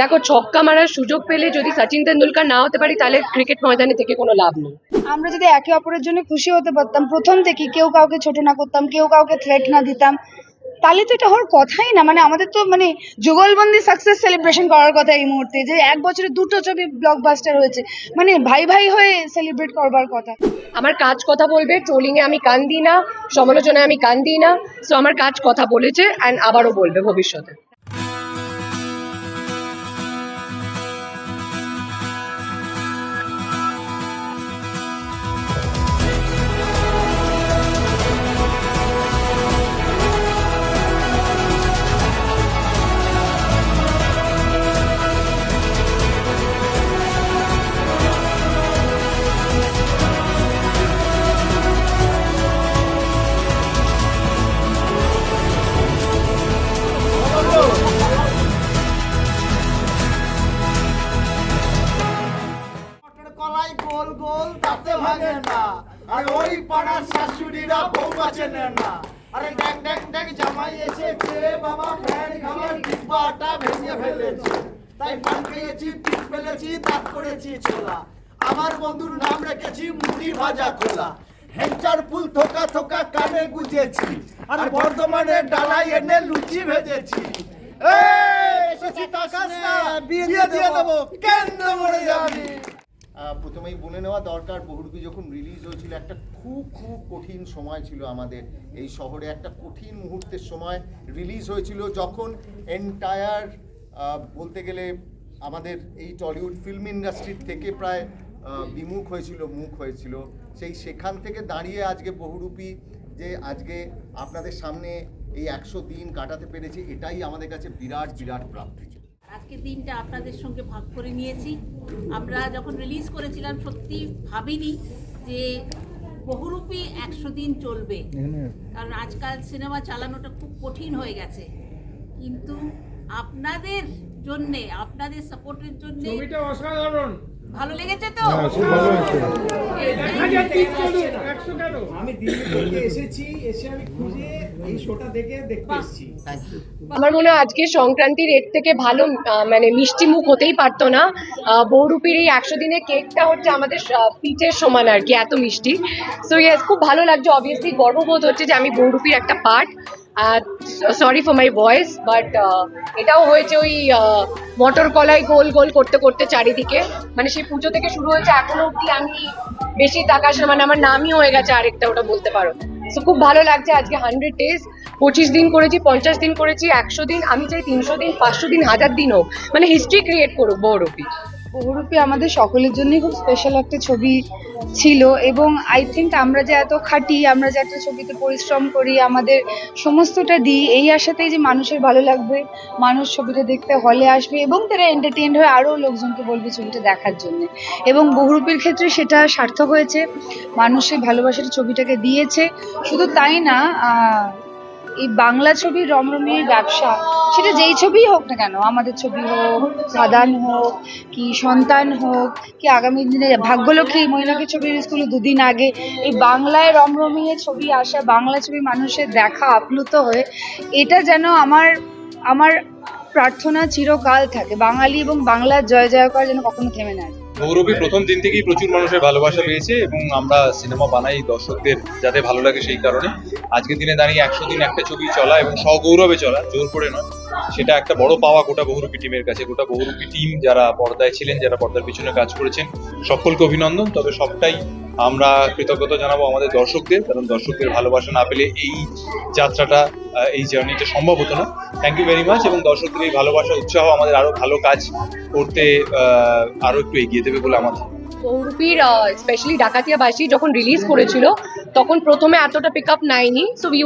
দেখো ছক্কা মারার সুযোগ পেলে যদি সচিন তেন্ডুলকার না হতে পারি তাহলে ক্রিকেট ময়দানে থেকে কোনো লাভ নেই। আমরা যদি একে অপরের জন্য খুশি হতে পারতাম প্রথম থেকে কেউ কাউকে ছোট না করতাম কেউ কাউকে থ্রেট না দিতাম তাহলে তো এটা হওয়ার কথাই না। মানে আমাদের তো মানে যুগলবন্দি সাকসেস সেলিব্রেশন করার কথা এই মুহূর্তে যে এক বছরে দুটো ছবি ব্লকবাস্টার হয়েছে। মানে ভাই ভাই হয়ে সেলিব্রেট করবার কথা। আমার কাজ কথা বলবে ট্রোলিং এ আমি কান দিই না সমালোচনায় আমি কান দিই না সো আমার কাজ কথা বলেছে অ্যান্ড আবারও বলবে ভবিষ্যতে। তাতে না। আর ওই পাড়ার শাশুড়িরা বৌমা চেনে না। আরে ড্যাং ড্যাং ড্যাং জামাই এসেছে বাবা ফ্যান খাবার ডিব্বাটা ভেঙে ফেলেছে। তাই পান খেয়েছি পিস ফেলেছি দাঁত করেছি ছোলা। আমার বন্ধুর নাম রেখেছি মুড়ি ভাজা খোলা। হেঞ্চার ফুল থোকা থোকা কানে গুজেছি। আর বর্ধমানে ডালাই এনে লুচি ভেজেছি। বিয়ে দিয়ে দেবো। কেন্দ্র মরে যাবি? প্রথমেই বলে নেওয়া দরকার, বহুরূপী যখন রিলিজ হয়েছিল, একটা খুব খুব কঠিন সময় ছিল আমাদের এই শহরে। একটা কঠিন মুহূর্তের সময় রিলিজ হয়েছিল যখন এন্টায়ার বলতে গেলে আমাদের এই টলিউড ফিল্ম ইন্ডাস্ট্রির থেকে প্রায় বিমুখ হয়েছিল, মুখ হয়েছিল। সেই সেখান থেকে দাঁড়িয়ে আজকে বহুরূপী যে আজকে আপনাদের সামনে এই একশো দিন কাটাতে পেরেছি, এটাই আমাদের কাছে বিরাট বিরাট প্রাপ্তি আজকের দিনটা আপনাদের সঙ্গে ভাগ করে নিয়েছি। আমরা যখন রিলিজ করেছিলাম সত্যি ভাবিনি যে বহুরূপী একশো দিন চলবে। কারণ আজকাল সিনেমা চালানোটা খুব কঠিন হয়ে গেছে। কিন্তু আপনাদের জন্যে আপনাদের সাপোর্টের জন্য ভালো লেগেছে তো দেখা যাচ্ছে একশো কেন আমি দিল্লি থেকে এসেছি এসে আমি খুঁজে এই শোটা দেখে দেখতে এসেছি। আমার মনে হয় আজকে সংক্রান্তির এর থেকে ভালো মানে মিষ্টি মুখ হতেই পারতো না। আহ, বহুরূপীর এই একশো দিনের কেকটা হচ্ছে আমাদের পিঠের সমান আর কি এত মিষ্টি। সো ইয়েস খুব ভালো লাগছে অবভিয়াসলি গর্ববোধ হচ্ছে যে আমি বৌরূপীর একটা part sorry for my voice but এটাও হয়েছে ওই আহ, মটর কলাই গোল গোল করতে করতে চারিদিকে। মানে সেই পুজো থেকে শুরু হয়েছে এখনও অব্দি আমি বেশি টাকা মানে আমার নামই হয়ে গেছে আরেকটা ওটা বলতে পারো। তো খুব ভালো লাগছে আজকে হান্ড্রেড ডেজ পঁচিশ দিন করেছি পঞ্চাশ দিন করেছি একশো দিন আমি চাই তিনশো দিন পাঁচশো দিন হাজার দিন হোক মানে হিস্ট্রি ক্রিয়েট করুক বহুরূপী বহুরূপী আমাদের সকলের জন্যই খুব স্পেশাল একটা ছবি ছিল এবং আই থিঙ্ক আমরা যে এত খাটি, আমরা যে একটা ছবিতে পরিশ্রম করি, আমাদের সমস্তটা দিই, এই আশাতেই যে মানুষের ভালো লাগবে, মানুষ ছবিটা দেখতে হলে আসবে এবং তারা এন্টারটেইনড হয়ে আরও লোকজনকে বলবে ছবিটা দেখার জন্য। এবং বহুরূপীর ক্ষেত্রে সেটা সার্থক হয়েছে, মানুষের ভালোবাসার ছবিটাকে দিয়েছে। শুধু তাই না এই বাংলা ছবির রমরমিয়ে ব্যবসা, সেটা যেই ছবিই হোক না কেন, আমাদের ছবি হোক সাদান হোক, কি সন্তান হোক, কি আগামী দিনে ভাগ্যলক্ষ্মী মহিলাকে ছবি রিলিজ করল দুদিন আগে, এই বাংলায় রমরমিয়ে ছবি আসা, বাংলা ছবি মানুষের দেখা আপ্লুত হয়ে, এটা যেন আমার আমার প্রার্থনা চিরকাল থাকে। বাঙালি এবং বাংলার জয় জয়কার যেন কখনো থেমে না গৌরবী প্রথম দিন থেকেই প্রচুর মানুষের ভালোবাসা পেয়েছে এবং আমরা সিনেমা বানাই দর্শকদের যাতে ভালো লাগে সেই কারণে। আজকের দিনে দাঁড়িয়ে একশো দিন একটা ছবি চলা এবং সগৌরবে চলা, জোর করে নয়। সেটা একটা বড় পাওয়া গোটা বহুরূপী টিমের কাছে। গোটা বহুরূপী টিম যারা পর্দায় ছিলেন, যারা পর্দার পিছনে কাজ করেছেন, সকলকে অভিনন্দন। তবে সবটাই আমরা কৃতজ্ঞতা জানাব আমাদের দর্শকদের, কারণ দর্শকদের ভালোবাসা না পেলে এই যাত্রাটা এই জার্নিটা সম্ভব হতো না। থ্যাংক ইউ ভেরি মাচ এবং দর্শকদের এই ভালোবাসা, উৎসাহ, আমাদের আরও ভালো কাজ করতে আরও একটু এগিয়ে দেবে বলে আমার বহুরূপীর স্পেশালি ডাকাতিয়াবাসী যখন রিলিজ করেছিল তখন প্রথমে এতটা পিক আপ নেয়নি সো উই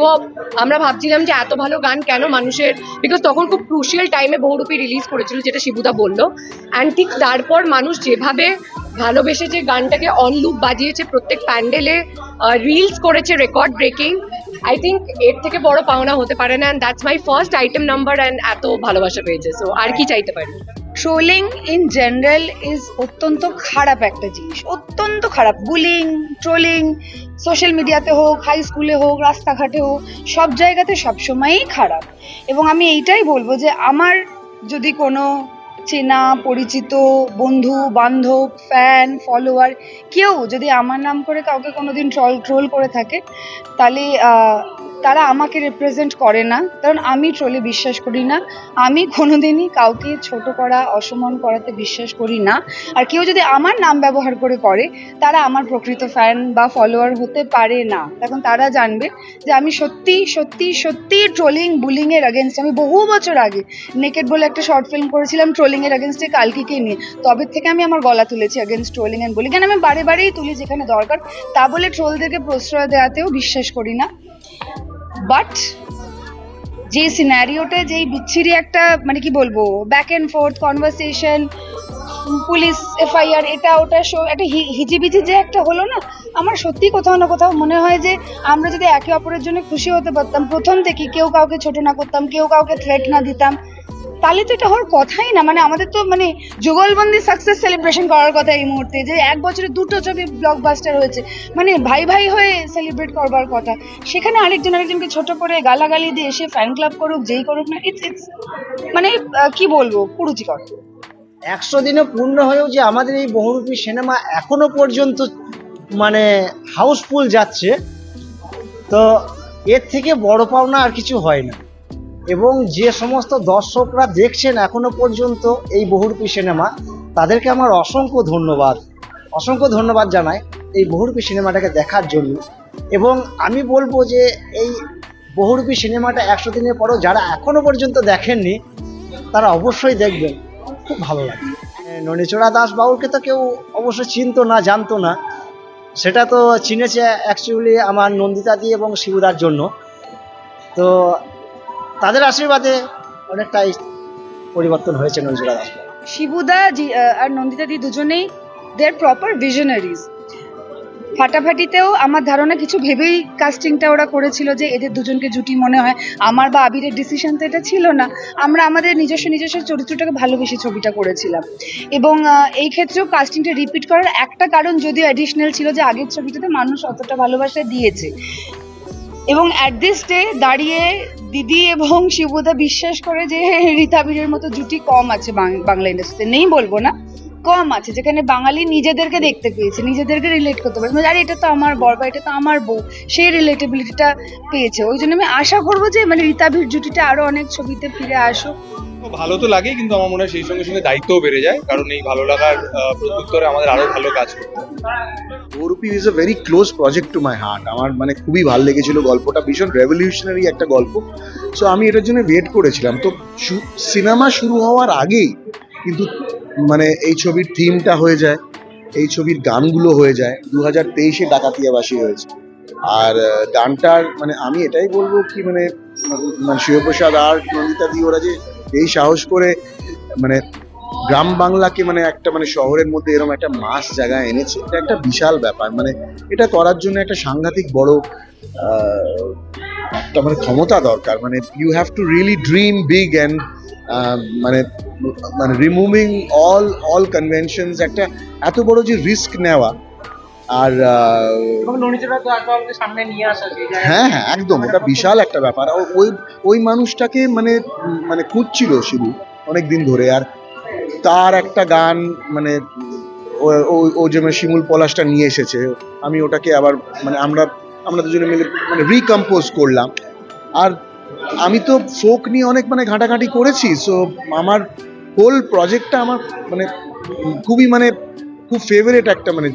আমরা ভাবছিলাম যে এত ভালো গান কেন মানুষের বিকজ তখন খুব ক্রুশিয়াল টাইমে বহুরূপী রিলিজ করেছিল, যেটা শিবুদা বলল। অ্যান্ড ঠিক তারপর মানুষ যেভাবে ভালোবেসে যে গানটাকে অন লুপ বাজিয়েছে, প্রত্যেক প্যান্ডেলে রিলস করেছে রেকর্ড ব্রেকিং আই থিঙ্ক এর থেকে বড় পাওনা হতে পারে না। And that's my first item number and এত ভালোবাসা পেয়েছে। সো আর কি চাইতে পারি? ট্রোলিং ইন জেনারেল ইজ অত্যন্ত খারাপ একটা জিনিস, অত্যন্ত খারাপ। বুলিং ট্রোলিং সোশ্যাল মিডিয়াতে হোক হাই স্কুলে হোক, রাস্তাঘাটে হোক, সব জায়গাতে সবসময়ই খারাপ। এবং আমি এইটাই বলব যে আমার যদি কোনো চেনা, পরিচিত, বন্ধু, বান্ধব ফ্যান ফলোয়ার কেউ যদি আমার নাম করে কাউকে কোনোদিন ট্রল ট্রোল করে থাকে, তাহলে তারা আমাকে রিপ্রেজেন্ট করে না। কারণ আমি ট্রোলে বিশ্বাস করি না। আমি কোনোদিনই কাউকে ছোট করা, অসম্মান করাতে বিশ্বাস করি না। আর কেউ যদি আমার নাম ব্যবহার করে করে, তারা আমার প্রকৃত ফ্যান বা ফলোয়ার হতে পারে না। তখন তারা জানবে যে আমি সত্যি সত্যি সত্যি ট্রোলিং বুলিং এর আগেনস্ট আমি বহু বছর আগে নেকেট বলে একটা শর্ট ফিল্ম করেছিলাম ট্রোলিং এর আগেনস্টে কালকিকে নিয়ে। তবে থেকে আমি আমার গলা তুলেছি আগেনস্ট ট্রোলিং অ্যান্ড বুলিং আমি বারে বারেই তুলি যেখানে দরকার, তা বলে ট্রোলদেরকে প্রশ্রয় দেওয়াতেও বিশ্বাস করি না। বাট যে সিনারিওটা যেই বিচ্ছিরি একটা মানে কি বলব back and forth conversation police FIR এটা ওটা শো একটা হিজিবিজি যে একটা হলো না, আমার সত্যি কোথাও না কোথাও মনে হয় যে আমরা যদি একে অপরের জন্য খুশি হতে পারতাম, প্রথম থেকে কেউ কাউকে ছোট না করতাম, কেউ কাউকে থ্রেট না দিতাম তাহলে তো এটা হওয়ার কথাই না। মানে আমাদের তো মানে যুগলবন্দি সাকসেস সেলিব্রেশন করার কথা এই মুহূর্তে, যে এক বছরে দুটো ছবি ব্লকবাস্টার হয়েছে। মানে ভাই ভাই হয়ে সেলিব্রেট করবার কথা। সেখানে আরেকজন আরেকজনকে ছোট করে গালাগালি দিয়ে এসে ফ্যান ক্লাব করুক, যেই করুক না ইটস ইটস মানে কি বলব, কুরুচিকর। একশো দিনে পূর্ণ হয়েও যে আমাদের এই বহুরূপী সিনেমা এখনও পর্যন্ত মানে হাউসফুল যাচ্ছে, তো এর থেকে বড় পাওনা আর কিছু হয় না। এবং যে সমস্ত দর্শকরা দেখছেন এখনও পর্যন্ত এই বহুরূপী সিনেমা, তাদেরকে আমার অসংখ্য ধন্যবাদ। অসংখ্য ধন্যবাদ জানাই এই বহুরূপী সিনেমাটাকে দেখার জন্য। এবং আমি বলব যে এই বহুরূপী সিনেমাটা একশো দিনের পরেও যারা এখনও পর্যন্ত দেখেননি, তারা অবশ্যই দেখবেন। খুব ভালো লাগে। ননীচড়া দাস বাবুকে তো কেউ অবশ্য চিনতো না, জানতো না। সেটা তো চিনেছে অ্যাকচুয়ালি আমার নন্দিতা দি এবং শিবুদার জন্য। তো তাদের আশীর্বাদে অনেকটাই পরিবর্তন হয়েছে দাস শিবুদা আর নন্দিতা দি দুজনেই দে প্রপার ভিশনারিজ ফাটাফাটিতেও আমার ধারণা কিছু ভেবেই কাস্টিংটা ওরা করেছিল যে এদের দুজনকে জুটি মনে হয়। আমার বা আবিরের ডিসিশন তো এটা ছিল না। আমরা আমাদের নিজস্ব নিজস্ব চরিত্রটাকে ভালোবেসে ছবিটা করেছিলাম। এবং এই ক্ষেত্রেও কাস্টিংটা রিপিট করার একটা কারণ যদিও অ্যাডিশনাল ছিল যে আগের ছবিটাতে মানুষ অতটা ভালোবাসা দিয়েছে। এবং অ্যাট দিস ডে দাঁড়িয়ে দিদি এবং শিবুদা বিশ্বাস করে যে রীতাবীরের মতো জুটি কম আছে বাংলা ইন্ডাস্ট্রিতে নেই বলব না কম আছে। যেখানে বাঙালি নিজেদেরকে দেখতে পেয়েছে নিজেদেরকে রিলেট করতে পারছে। মানে, আরে এটা তো আমার বর বা এটা তো আমার বউ সেই রিলেটেবিলিটিটা পেয়েছে। ওই জন্য আমি আশা করব যে মানে রীতাবীর জুটিটা আরও অনেক ছবিতে ফিরে আসুক। ভালো তো লাগে কিন্তু আমার মনে হয় সেই সঙ্গে সঙ্গে দায়িত্বও বেড়ে যায়। কারণ এই ভালো লাগার প্রত্যুত্তরে আমাদের আরও ভালো কাজ করতে Bahurupi is a very close project to my heart আমার মানে খুবই ভালো লেগেছিল গল্পটা, ভীষণ রেভলিউশনারি একটা গল্প। সো আমি এটার জন্য ওয়েট করেছিলাম। তো সিনেমা শুরু হওয়ার আগেই কিন্তু মানে এই ছবির থিমটা হয়ে যায়, এই ছবির গানগুলো হয়ে যায়। দু হাজার তেইশে ডাকাতিয়াবাসী হয়েছে। আর গানটার মানে আমি এটাই বলব কি মানে মানে শিবপ্রসাদ আর নন্দিতা দি ওরা যে এই সাহস করে মানে গ্রাম বাংলাকে মানে একটা মানে শহরের মধ্যে এরকম একটা মাস জায়গায় এনেছে এটা একটা বিশাল ব্যাপার। মানে এটা করার জন্য একটা সাংঘাতিক বড় একটা মানে ক্ষমতা দরকার। মানে you have to really dream big and মানে মানে রিমুভিং অল অল কনভেনশনস একটা এত বড় যে রিস্ক নেওয়া। আর সামনে নিয়ে আসা হ্যাঁ হ্যাঁ একদম ওটা বিশাল একটা ব্যাপার। ওই ওই মানুষটাকে মানে মানে খুঁজছিল শুধু অনেক দিন ধরে। আর তার একটা গান মানে ও- ও ও যে মানে শিমুল পলাশটা নিয়ে এসেছে, আমি ওটাকে আবার মানে আমরা আমরা দুজনে মিলে মানে রিকম্পোজ করলাম। আর আমি তো ফোক নিয়ে অনেক মানে ঘাঁটাঘাঁটি করেছি সো আমার হোল প্রজেক্টটা আমার মানে খুবই মানে খুব ফেভারিট একটা মানে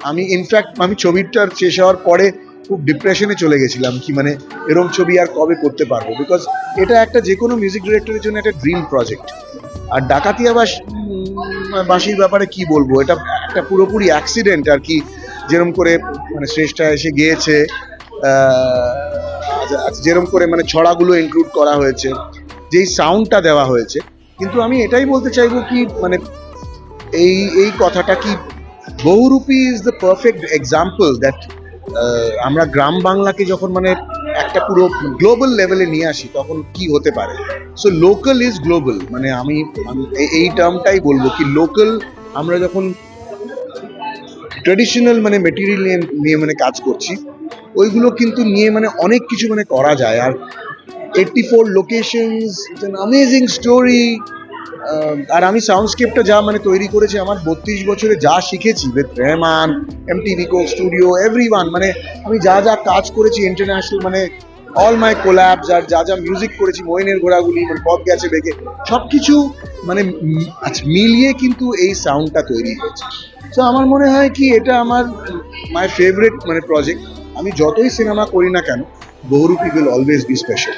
আমি ইনফ্যাক্ট আমি ছবিটার শেষ হওয়ার পরে খুব ডিপ্রেশনে চলে গেছিলাম কি মানে এরম ছবি আর কবে করতে পারব? বিকজ এটা একটা যে কোনো মিউজিক ডিরেক্টরের জন্য একটা ড্রিম প্রজেক্ট আর ডাকাতিয়া বাস বাসির ব্যাপারে কি বলব? এটা একটা পুরোপুরি অ্যাক্সিডেন্ট আর কি, যেরম করে মানে শ্রেষ্ঠা এসে গিয়েছে যেরম করে মানে ছড়াগুলো ইনক্লুড করা হয়েছে, যেই সাউন্ডটা দেওয়া হয়েছে। কিন্তু আমি এটাই বলতে চাইব কি মানে এই এই কথাটা কি Bahurupi is the perfect example that আমরা গ্রাম বাংলাকে যখন মানে একটা পুরো গ্লোবাল লেভেলে নিয়ে আসি, তখন কি হতে পারে? সো লোকাল ইজ গ্লোবাল মানে আমি এই- টার্মটাই বলব কি লোকাল আমরা যখন ট্রেডিশনাল মানে মেটেরিয়াল নিয়ে নিয়ে মানে কাজ করছি, ওইগুলো কিন্তু নিয়ে মানে অনেক কিছু মানে করা যায়। আর eighty four locations amazing story আর আমি সাউন্ডস্কেপটা যা মানে তৈরি করেছি আমার বত্রিশ বছরে যা শিখেছি উইথ রেহমান এম টি নিকো স্টুডিও এভরি মানে আমি যা যা কাজ করেছি ইন্টারন্যাশনাল মানে অল মাই কোল্যাবস আর যা যা মিউজিক করেছি মইনের ঘোড়াগুলি মানে পথ গেছে বেগে সব কিছু মানে আচ্ছা, মিলিয়ে কিন্তু এই সাউন্ডটা তৈরি হয়েছে। তো আমার মনে হয় কি এটা আমার মাই ফেভারিট মানে প্রজেক্ট আমি যতই সিনেমা করি না কেন Bahurupi will always be special